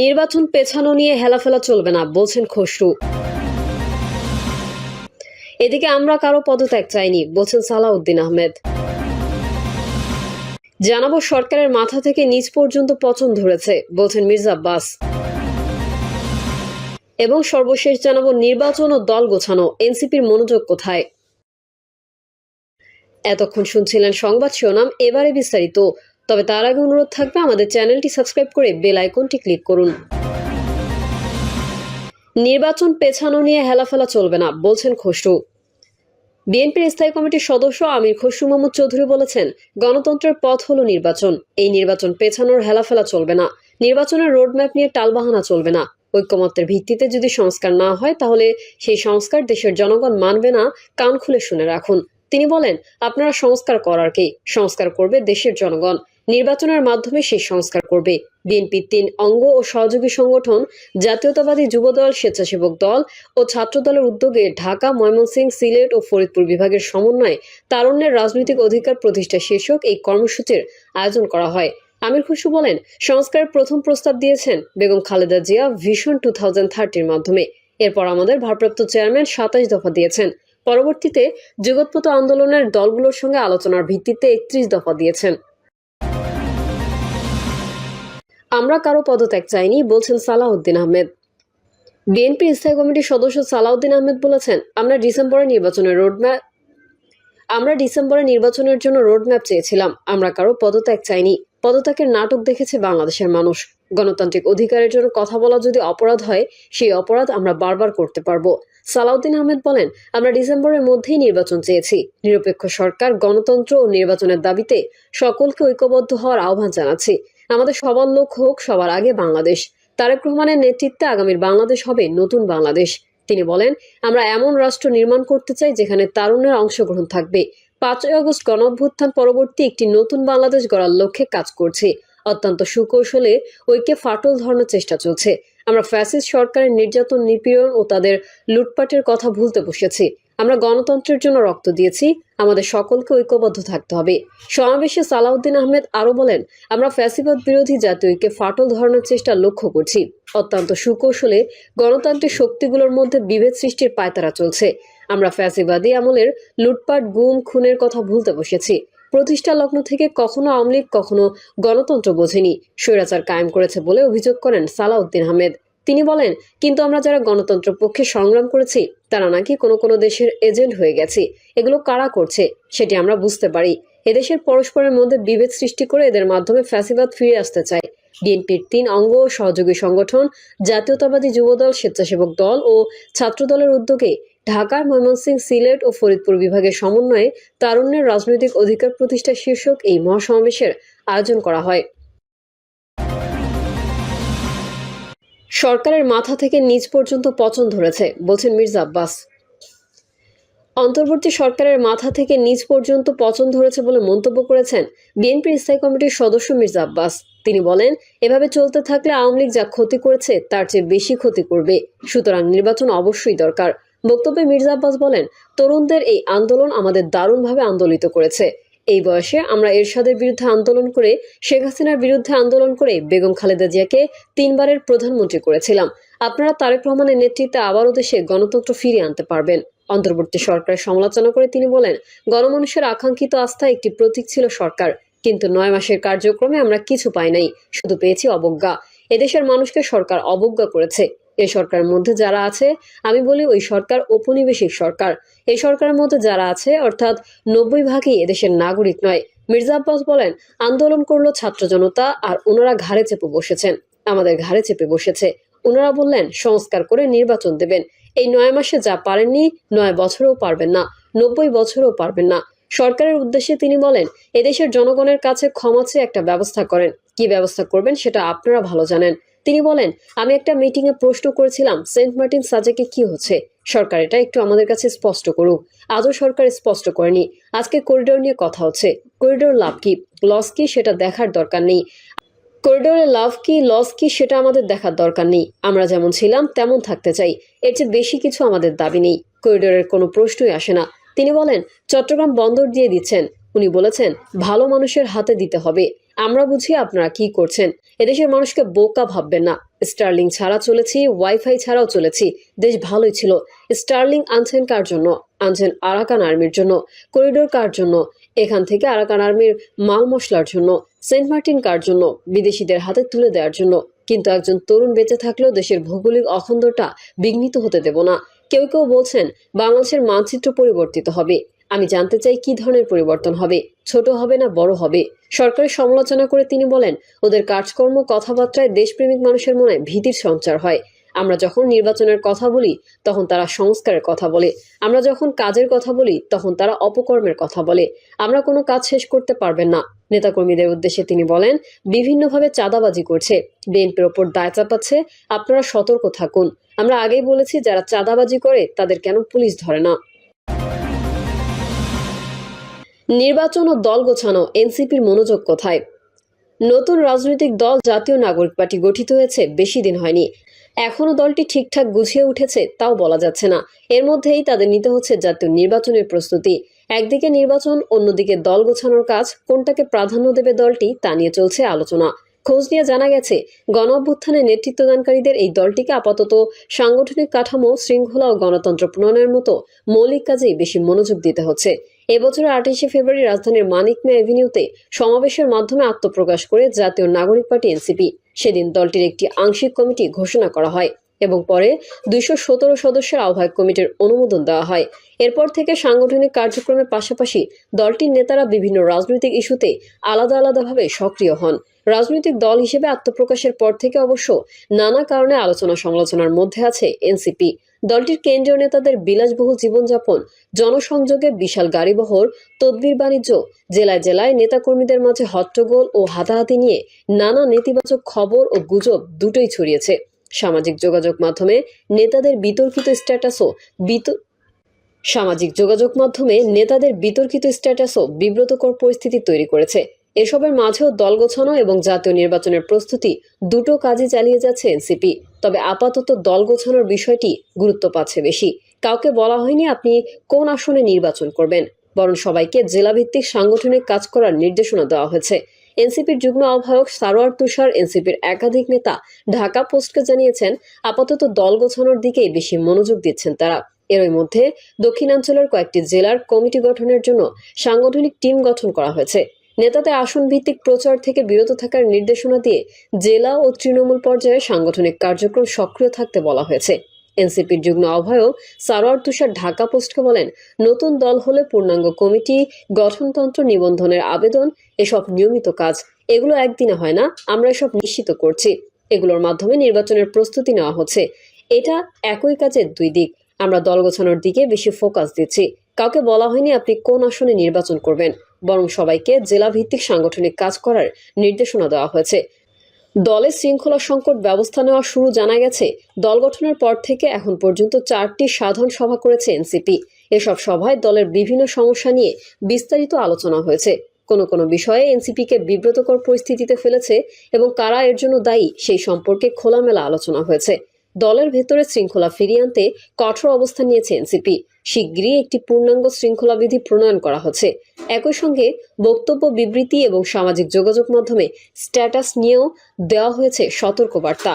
নির্বাচন পেছানো নিয়ে হেলাফেলা চলবে না, বলছেন খসরু। এদিকে আমরা কারও পদত্যাগ চাইনি, বলছেন সালাউদ্দিন আহমেদ। জানাব সরকারের মাথা থেকে নিচ পর্যন্ত পচন ধরেছে, বলছেন মির্জা আব্বাস। এবং সর্বশেষ জানাব নির্বাচন ও দল গোছানো, এনসিপির মনোযোগ কোথায়? এতক্ষণ শুনছিলেন সংবাদ শিরোনাম, এবারে বিস্তারিত। তবে তার আগে অনুরোধ থাকবে আমাদের চ্যানেলটি সাবস্ক্রাইব করে বেল আইকনটি ক্লিক করুন। নির্বাচন পেছানো নিয়ে হেলাফেলা চলবে না, বলছেন খসরু। বিএনপির স্থায়ী কমিটির সদস্য আমির খসরু মোহাম্মদ চৌধুরী বলেছেন, গণতন্ত্রের পথ হলো নির্বাচন। এই নির্বাচন পেছানোর হেলাফেলা চলবে না। নির্বাচনের রোডম্যাপ নিয়ে টালবাহানা চলবে না। ঐক্যমত্যের ভিত্তিতে যদি সংস্কার না হয়, তাহলে সেই সংস্কার দেশের জনগণ মানবে না, কান খুলে শুনে রাখুন। তিনি বলেন, আপনারা সংস্কার করার কি? সংস্কার করবে দেশের জনগণ। নির্বাচনের মাধ্যমে সেই সংস্কার করবে। বিএনপির তিন অঙ্গ ও সহযোগী সংগঠন, জাতীয়তাবাদী যুবদল, স্বেচ্ছাসেবক দল ও ছাত্রদলের উদ্যোগে ঢাকা, ময়মনসিংহ, সিলেট ও ফরিদপুর বিভাগের সমন্বয়ে তারুণ্যের রাজনৈতিক অধিকার প্রতিষ্ঠা শীর্ষক এই কর্মসূচির আয়োজন করা হয়। আমির খুশু বলেন, সংস্কারের প্রথম প্রস্তাব দিয়েছেন Begum Khaleda Zia vision two thousand থার্টির মাধ্যমে। এরপর আমাদের ভারপ্রাপ্ত চেয়ারম্যান সাতাশ দফা দিয়েছেন। পরবর্তীতে যুগোৎপত আন্দোলনের দলগুলোর সঙ্গে আলোচনার ভিত্তিতে একত্রিশ দফা দিয়েছেন। আমরা কারও পদত্যাগ চাইনি, বলছেন সালাউদ্দিন আহমেদ। বিএনপি স্থায়ী কমিটির সদস্য সালাউদ্দিন আহমেদ বলেছেন, আমরা ডিসেম্বরে নির্বাচনের রোডম্যাপ, আমরা ডিসেম্বরে নির্বাচনের জন্য রোডম্যাপ চেয়েছিলাম, আমরা কারও পদত্যাগ চাইনি। পদত্যাগের নাটক দেখেছে বাংলাদেশের মানুষ। গণতান্ত্রিক অধিকারের জন্য কথা বলা যদি অপরাধ হয়, সেই অপরাধ আমরা বারবার করতে পারব। সালাউদ্দিন আহমেদ বলেন, আমরা ডিসেম্বরের মধ্যেই নির্বাচন চেয়েছি। নিরপেক্ষ সরকার, গণতন্ত্র ও নির্বাচনের দাবিতে সকলকে ঐক্যবদ্ধ হওয়ার আহ্বান জানাচ্ছি। আমাদের সবার লোক হোক, সবার আগে বাংলাদেশ। তারেক রহমানের নেতৃত্বে আগামীর বাংলাদেশ হবে নতুন বাংলাদেশ। তিনি বলেন, আমরা এমন রাষ্ট্র নির্মাণ করতে চাই যেখানে তারুণ্যের অংশগ্রহণ থাকবে। পাঁচই আগস্ট গণ অভ্যুত্থান পরবর্তী একটি নতুন বাংলাদেশ গড়ার লক্ষ্যে কাজ করছি। অত্যন্ত সুকৌশলে ঐক্যে ফাটল ধরানোর চেষ্টা চলছে। আমরা ফ্যাসিস্ট সরকারের নির্যাতন, নিপীড়ন ও তাদের লুটপাটের কথা ভুলতে বসেছি। আমরা গণতন্ত্রের জন্য রক্ত দিয়েছি, আমাদের সকলকে ঐক্যবদ্ধ থাকতে হবে। সমাবেশে সালাউদ্দিন আহমেদ আরও বলেন, আমরা ফ্যাসিবাদ বিরোধী জাতীয় ঐক্যে ফাটল ধরানোর চেষ্টা লক্ষ্য করছি। অত্যন্ত সুকৌশলে গণতান্ত্রিক শক্তিগুলোর মধ্যে বিভেদ সৃষ্টির পায়তারা চলছে। আমরা ফ্যাসিবাদী আমলের লুটপাট, গুম, খুনের কথা ভুলতে বসেছি। প্রতিষ্ঠা লগ্ন থেকে কখনো আওয়ামী কখনো গণতন্ত্র বোঝেনি, স্বৈরাচার কায়েম করেছে বলে অভিযোগ করেন সালাউদ্দিন আহমেদ। তিনি বলেন, কিন্তু আমরা যারা গণতন্ত্র পক্ষে সংগ্রাম করেছি, তারা নাকি কোনো কোনো দেশের এজেন্ট হয়ে গেছে। এগুলো কারা করছে, সেটি আমরা বুঝতে পারি। এদেশের পরস্পরের মধ্যে বিভেদ সৃষ্টি করে এদের মাধ্যমে ফ্যাসিবাদ ফিরে আসতে চায়। বিএনপির তিন অঙ্গ সহযোগী সংগঠন, জাতীয়তাবাদী যুবদল, স্বেচ্ছাসেবক দল ও ছাত্রদলের উদ্যোগে ঢাকার ময়মনসিংহ সিলেট ও ফরিদপুর বিভাগের সমন্বয়ে তারুণ্যের রাজনৈতিক অধিকার প্রতিষ্ঠা শীর্ষক এই মহাসমাবেশের আয়োজন করা হয়। সরকারের মাথা থেকে নিজ পর্যন্ত পচন ধরেছে, বলছেন মির্জা আব্বাস। অন্তর্বর্তী সরকারের মাথা থেকে নিজ পর্যন্ত পচন ধরেছে বলে মন্তব্য করেছেন বিএনপির স্থায়ী কমিটির সদস্য মির্জা আব্বাস। তিনি বলেন, এভাবে চলতে থাকলে আওয়ামী লীগ যা ক্ষতি করেছে, তার চেয়ে বেশি ক্ষতি করবে। সুতরাং নির্বাচন অবশ্যই দরকার। বক্তব্যে মির্জা আব্বাস বলেন, তরুণদের এই আন্দোলন আমাদের দারুণভাবে আন্দোলিত করেছে। এই বয়সে আমরা এরশাদের বিরুদ্ধে আন্দোলন করে শেখ হাসিনার বিরুদ্ধে আন্দোলন করে বেগম খালেদা জিয়াকে তিনবারের প্রধানমন্ত্রী করেছিলাম। আপনারা তারেক রহমানের নেতৃত্বে আবারও দেশে গণতন্ত্র ফিরিয়ে আনতে পারবেন। অন্তর্বর্তী সরকারের সমালোচনা করে তিনি বলেন, গণমানুষের আকাঙ্ক্ষিত আস্থা একটি প্রতীক ছিল সরকার, কিন্তু নয় মাসের কার্যক্রমে আমরা কিছু পাই নাই, শুধু পেয়েছি অবজ্ঞা। এদেশের মানুষকে সরকার অবজ্ঞা করেছে। এই সরকারের মধ্যে যারা আছে, আমি বলি ওই সরকার ঔপনিবেশিক সরকার। এই সরকারের মধ্যে যারা আছে, অর্থাৎ নব্বই ভাগই এদেশের নাগরিক নয়। মির্জা আব্বাস বলেন, আন্দোলন করল ছাত্র জনতা আর ওনারা ঘাড়ে চেপে বসেছেন। আমাদের ঘাড়ে চেপে বসেছে। ওনারা বললেন, সংস্কার করে নির্বাচন দেবেন। এই নয় মাসে যা পারেননি, নয় বছরেও পারবেন না, নব্বই বছরেও পারবেন না। সরকারের উদ্দেশ্যে তিনি বলেন, এদেশের জনগণের কাছে ক্ষমা চেয়ে একটা ব্যবস্থা করেন। কি ব্যবস্থা করবেন সেটা আপনারা ভালো জানেন। তিনি বলেন, আমি একটা মিটিং এ প্রশ্ন করেছিলাম, সেন্ট মার্টিন সাজেকে কি হচ্ছে? সরকার এটা একটু আমাদের কাছে স্পষ্ট করুক। আজও সরকার স্পষ্ট করেনি। আজকে করিডোর নিয়ে কথা হচ্ছে। করিডোর লাভ কি? লস কি? সেটা দেখার দরকার নেই। করিডোরের লাভ কি? লস কি? সেটা আমাদের দেখার দরকার নেই। আমরা যেমন ছিলাম, তেমন থাকতে চাই। এর চেয়ে বেশি কিছু আমাদের দাবি নেই। করিডোরের কোনো প্রশ্নই আসে না। তিনি বলেন, চট্টগ্রাম বন্দর দিয়ে দিচ্ছেন। উনি বলেছেন, ভালো মানুষের হাতে দিতে হবে। আমরা বুঝি আপনারা কি করছেন। এদেশের মানুষকে বোকা ভাববেন না। স্টার্লিং ছাড়া চলেছি, ওয়াইফাই ছাড়াও চলেছি। দেশ ভালোই ছিল। স্টার্লিং আনছেন কার জন্য? আনছেন আরাকান আর্মির জন্য। করিডোর কার জন্য? এখান থেকে আরাকান আর্মির মাল মশলার জন্য। সেন্ট মার্টিন কার জন্য? বিদেশিদের হাতে তুলে দেওয়ার জন্য। কিন্তু একজন তরুণ বেঁচে থাকলেও দেশের ভৌগোলিক অখণ্ডতা বিঘ্নিত হতে দেব না। কেউ কেউ বলছেন, বাংলাদেশের মানচিত্র পরিবর্তিত হবে। আমি জানতে চাই কি ধরনের পরিবর্তন হবে? ছোট হবে না বড় হবে? সরকারের সমালোচনা করে তিনি বলেন, ওদের কাজকর্ম, কথাবার্তায় দেশপ্রেমিক মানুষের মনে ভীতির সঞ্চার হয়। আমরা যখন নির্বাচনের কথা বলি, তখন তারা সংস্কারের কথা বলে। আমরা যখন কাজের কথা বলি, তখন তারা অপকর্মের কথা বলে। আমরা কোনো কাজ শেষ করতে পারবেন না। নেতাকর্মীদের উদ্দেশ্যে তিনি বলেন, বিভিন্নভাবে চাঁদাবাজি করছে। বিএনপির ওপর দায় চাপাচ্ছে। আপনারা সতর্ক থাকুন। আমরা আগেই বলেছি, যারা চাঁদাবাজি করে, তাদের কেন পুলিশ ধরে না? নির্বাচন ও দল গোছানো এনসিপির মনোযোগ কোথায়? নতুন রাজনৈতিক দল জাতীয় নাগরিক পার্টি গঠিত হয়েছে, বেশি দিন হয়নি। এখনও দলটি ঠিকঠাক গুছিয়ে উঠেছে, তাও বলা যাচ্ছে না। এর মধ্যেই তাদের নিতে হচ্ছে জাতীয় নির্বাচনের প্রস্তুতি। একদিকে নির্বাচন, অন্যদিকে দল গোছানোর কাজ, কোনটাকে প্রাধান্য দেবে দলটি, তা নিয়ে চলছে আলোচনা। খোঁজ নিয়ে জানা গেছে গণ অভ্যুত্থানে নেতৃত্বদানকারীদের এই দলটিকে আপাতত সাংগঠনিক কাঠামো, শৃঙ্খলা ও গণতন্ত্র প্রণয়নের মতো মৌলিক কাজেই বেশি মনোযোগ দিতে হচ্ছে। এবছরের আঠাশে ফেব্রুয়ারি রাজধানীর মানিক মে অ্যাভিনিউতে সমাবেশের মাধ্যমে আত্মপ্রকাশ করে জাতীয় নাগরিক পার্টি এনসিপি। সেদিন দলটির একটি আংশিক কমিটি ঘোষণা করা হয় এবং পরে দুইশো সতেরো সদস্যের আহ্বায়ক কমিটির অনুমোদন দেওয়া হয়। এরপর থেকে সাংগঠনিক কার্যক্রমের পাশাপাশি দলটির নেতারা বিভিন্ন রাজনৈতিক ইস্যুতে আলাদা আলাদাভাবে সক্রিয় হন। রাজনৈতিক দল হিসেবে আত্মপ্রকাশের পর থেকে অবশ্য নানা কারণে আলোচনা সমালোচনার মধ্যে আছে এনসিপি। দলটির কেন্দ্রীয় নেতাদের বিলাসবহুল জীবনযাপন, জনসংযোগে বিশাল গাড়িবহর, তদবির বাণিজ্য, জেলায় জেলায় নেতাকর্মীদের মাঝে হট্টগোল ও হাতাহাতি নিয়ে নানা নেতিবাচক খবর ও গুজব দুটোই ছড়িয়েছে। সামাজিক যোগাযোগ মাধ্যমে নেতাদের বিতর্কিত স্ট্যাটাসও সামাজিক যোগাযোগ মাধ্যমে নেতাদের বিতর্কিত স্ট্যাটাসও বিব্রতকর পরিস্থিতি তৈরি করেছে। এসবের মাঝেও দল গোছানো এবং জাতীয় নির্বাচনের প্রস্তুতি দুটো কাজই চালিয়ে যাচ্ছে এনসিপি। তবে আপাতত দল গোছানোর বিষয়টি গুরুত্ব পাচ্ছে বেশি। কাউকে বলা হয়নি আপনি কোন আসনে নির্বাচন করবেন। বরং সবাইকে জেলাভিত্তিক সাংগঠনিক কাজ করার নির্দেশনা দেওয়া হয়েছে। এনসিপির যুগ্ম আহ্বায়ক সারোয়ার তুষার, এনসিপির একাধিক নেতা ঢাকা পোস্টকে জানিয়েছেন, আপাতত দল গোছানোর দিকেই বেশি মনোযোগ দিচ্ছেন তারা। এরই মধ্যে দক্ষিণাঞ্চলের কয়েকটি জেলার কমিটি গঠনের জন্য সাংগঠনিক টিম গঠন করা হয়েছে। নেতাদের আসন ভিত্তিক প্রচার থেকে বিরত থাকার নির্দেশনা দিয়ে জেলা ও তৃণমূল পর্যায়ে সাংগঠনিক কার্যক্রম সক্রিয় থাকতে বলা হয়েছে। এনসিপির যুগ্ম আহ্বায়ক সারোয়ার তুষার ঢাকা পোস্টকে বলেন, নতুন দল হলে পূর্ণাঙ্গ কমিটি, গঠনতন্ত্র নিবন্ধনের আবেদন, এসব নিয়মিত কাজ, এগুলো একদিনে হয় না, আমরা এসব নিশ্চিত করছি। এগুলোর মাধ্যমে নির্বাচনের প্রস্তুতি নেওয়া হচ্ছে। এটা একই কাজের দুই দিক। আমরা দল গোছানোর দিকে বেশি ফোকাস দিচ্ছি। কাউকে বলা হয়নি আপনি কোন আসনে নির্বাচন করবেন। বরং সবাইকে জেলা ভিত্তিক সাংগঠনিক কাজ করার নির্দেশনা দেওয়া হয়েছে। দলের শৃঙ্খলা সংকট ব্যবস্থা নেওয়া শুরু জানা গেছে। দল গঠনের পর থেকে এখন পর্যন্ত চারটি সাধারণ সভা করেছে এনসিপি। এসব সভায় দলের বিভিন্ন সমস্যা নিয়ে বিস্তারিত আলোচনা হয়েছে। কোনো কোনো বিষয়ে এনসিপিকে বিব্রতকর পরিস্থিতিতে ফেলেছে এবং কারা এর জন্য দায়ী সেই সম্পর্কে খোলামেলা আলোচনা হয়েছে। দলের ভেতরে শৃঙ্খলা ফিরিয়ে আনতে কঠোর অবস্থান নিয়েছে এনসিপি। শিগগিরই একটি পূর্ণাঙ্গ শৃঙ্খলা বিধি প্রণয়ন করা হচ্ছে। একই সঙ্গে বক্তব্য, বিবৃতি এবং সামাজিক যোগাযোগ মাধ্যমে স্ট্যাটাস নিয়েও দেওয়া হয়েছে সতর্কবার্তা।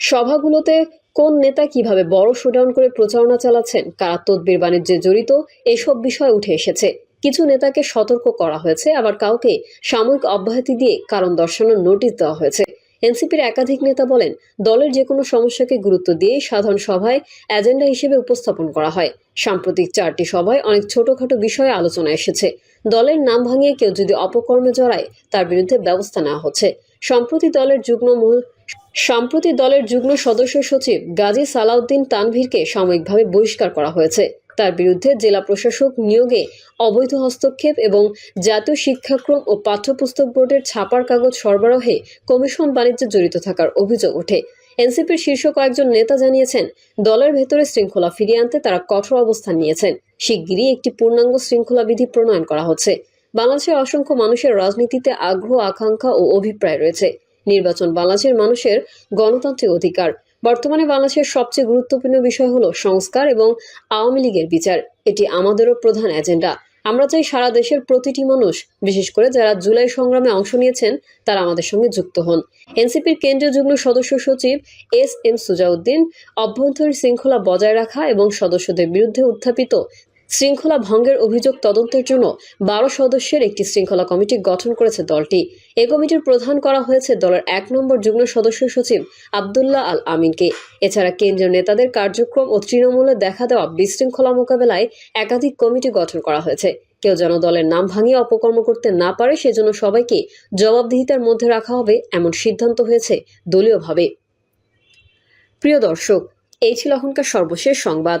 সভাগুলোতে কোন নেতা কীভাবে বড় শোডাউন করে প্রচারণা চালাচ্ছেন, কারা তদবির বাণিজ্যে জড়িত, এসব বিষয় উঠে এসেছে। কিছু নেতাকে সতর্ক করা হয়েছে, আবার কাউকে সাময়িক অব্যাহতি দিয়ে কারণ দর্শানোর নোটিশ দেওয়া হয়েছে। এনসিপির একাধিক নেতা বলেন, দলের যে কোনো সমস্যাকে গুরুত্ব দিয়ে সাধারণ সভায় এজেন্ডা হিসেবে উপস্থাপন করা হয়। সাম্প্রতিক চারটি সভায় অনেক ছোটখাটো বিষয়ে আলোচনা এসেছে। দলের নাম ভাঙিয়ে কেউ যদি অপকর্মে জড়ায়, তার বিরুদ্ধে ব্যবস্থা নেওয়া হচ্ছে। সম্প্রতি দলের যুগ্ম মূল সম্প্রতি দলের যুগ্ম সদস্য সচিব গাজী সালাউদ্দিন তানভীরকে সাময়িকভাবে বহিষ্কার করা হয়েছে। তার বিরুদ্ধে জেলা প্রশাসক নিয়োগে অবৈধ হস্তক্ষেপ এবং জাতীয় শিক্ষাক্রম ও পাঠ্যপুস্তক বোর্ডের ছাপার কাগজ সরবরাহে কমিশন বাণিজ্যে জড়িত থাকার অভিযোগ ওঠে। এনসিপির শীর্ষ কয়েকজন নেতা জানিয়েছেন, দলের ভেতরে শৃঙ্খলা ফিরিয়ে আনতে তারা কঠোর অবস্থান নিয়েছেন। শিগগিরই একটি পূর্ণাঙ্গ শৃঙ্খলা বিধি প্রণয়ন করা হচ্ছে। বাংলাদেশের অসংখ্য মানুষের রাজনীতিতে আগ্রহ, আকাঙ্ক্ষা ও অভিপ্রায় রয়েছে। নির্বাচন বাংলাদেশের মানুষের গণতান্ত্রিক অধিকার বর্তমানে বাংলাদেশের সবচেয়ে গুরুত্বপূর্ণ বিষয় হলো সংস্কার এবং আওয়ামী লীগের বিচার। এটি আমাদেরও প্রধান এজেন্ডা। আমরা চাই সারা দেশের প্রতিটি মানুষ, বিশেষ করে যারা জুলাই সংগ্রামে অংশ নিয়েছেন, তারা আমাদের সঙ্গে যুক্ত হন। এনসিপির কেন্দ্রীয় যুগ্ম সদস্য সচিব এস এম সুজাউদ্দিন অভ্যন্তরীণ শৃঙ্খলা বজায় রাখা এবং সদস্যদের বিরুদ্ধে উত্থাপিত শৃঙ্খলা ভঙ্গের অভিযোগ তদন্তের জন্য বারো সদস্যের একটি শৃঙ্খলা কমিটি গঠন করেছে দলটি। এ কমিটির প্রধান করা হয়েছে দলের এক নম্বর যুগ্ম সদস্য সচিব আবদুল্লাহ আল আমিনকে এছাড়া কেন্দ্রীয় নেতাদের কার্যক্রম ও তৃণমূলে দেখা দেওয়া বিশৃঙ্খলা মোকাবেলায় একাধিক কমিটি গঠন করা হয়েছে। কেউ যেন দলের নাম ভাঙিয়ে অপকর্ম করতে না পারে, সেজন্য সবাইকে জবাবদিহিতার মধ্যে রাখা হবে এমন সিদ্ধান্ত হয়েছে দলীয়ভাবে। প্রিয় দর্শক, এই ছিল এখনকার সর্বশেষ সংবাদ।